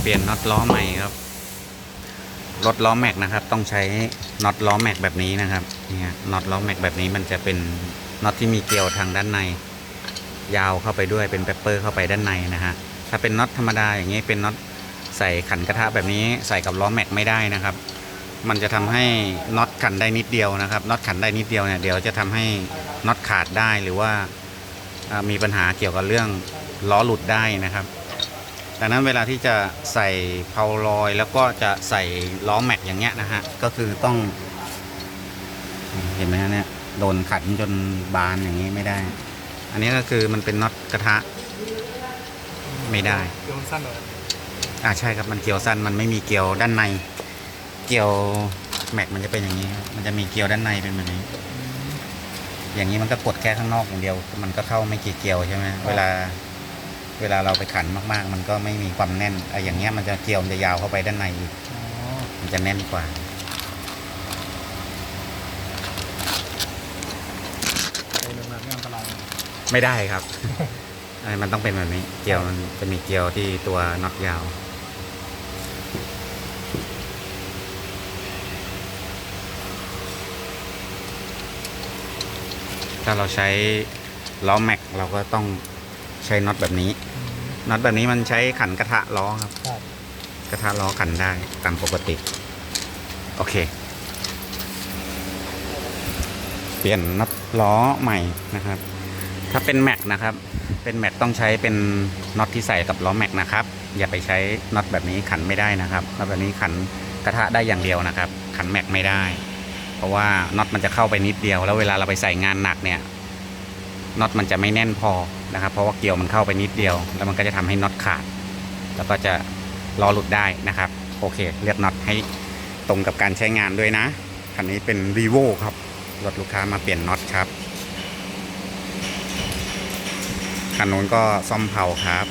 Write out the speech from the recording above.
เปลี่ยนน็อตล้อใหม่ครับ รถล้อแม็กนะครับ ต้องใช้น็อตล้อแม็กแบบนี้นะครับเนี่ยน็อตล้อแม็กแบบนี้มันจะเป็นน็อตที่มีเกลียวทางด้านใน ยาวเข้าไปด้วยเป็นเปปเปอร์เข้าไปด้านในนะฮะถ้าเป็นน็อตธรรมดาอย่างนี้เป็นน็อตใส่ขันกระทะแบบนี้ใส่กับล้อแม็กไม่ได้นะครับ มันจะทำให้น็อตขันได้นิดเดียวนะครับน็อตขันได้นิดเดียวเนี่ยเดี๋ยวจะทำให้น็อตขาดได้หรือว่ามีปัญหาเกี่ยวกับเรื่องล้อหลุดได้นะครับ ดังนั้นเวลาที่จะใส่เพาลอย แล้วก็จะใส่ล้อแม็กอย่างเงี้ยนะฮะ ก็คือต้อง เห็นไหมฮะเนี่ยโดนขันจนบานอย่างนี้ไม่ได้ อันนี้ก็คือมันเป็นน็อตกระทะไม่ได้เดี๋ยวสั้นหน่อยอ่าใช่ครับมันเกลียวสั้นมันไม่มีเกลียวด้านใน เกลียวแม็กมันจะเป็นอย่างนี้ครับมันจะมีเกลียวด้านในเป็นแบบนี้ อย่างนี้มันก็กดแค่ข้างนอกอย่างเดียว มันก็เข้าไม่กี่เกลียวใช่ไหมเวลา เวลาเราไปขันมากๆ มันก็ไม่มีความแน่นไอ้อย่างเงี้ยมันจะเกลียวมันจะยาวเข้าไปด้านในอีกอ๋อมันจะแน่นกว่าโอ้ยมันไม่อันตรายนะไม่ได้ครับไอ้มันต้องเป็นแบบนี้ เกลียวมันจะมีเกลียวที่ตัวน็อตยาว ถ้าเราใช้ล้อแม็กเราก็ต้อง ใช้น็อตแบบนี้อืมน็อตแบบนี้มันใช้ขันกระทะล้อครับ ครับกระทะล้อขันได้ตามปกติ โอเค เปลี่ยนน็อตล้อใหม่นะครับ ถ้าเป็นแม็กนะครับ เป็นแม็กต้องใช้เป็นน็อตที่ใส่กับล้อแม็กนะครับ อย่าไปใช้น็อตแบบนี้ขันไม่ได้นะครับน็อตแบบนี้ขันกระทะได้อย่างเดียวนะครับ ขันแม็กไม่ได้ เพราะว่าน็อตมันจะเข้าไปนิดเดียว แล้วเวลาเราไปใส่งานหนักเนี่ย น็อตมันจะไม่แน่นพอนะครับ เพราะว่าเกลียวมันเข้าไปนิดเดียว แล้วมันก็จะทำให้น็อตขาด แล้วก็จะล้อหลุดได้นะครับ โอเค เลือกน็อตให้ตรงกับการใช้งานด้วยนะคันนี้เป็น r ีโวครับรถลูกค้ามาเปลี่ยนน็อตครับคันนู้นก็ซ่อมเผาครับ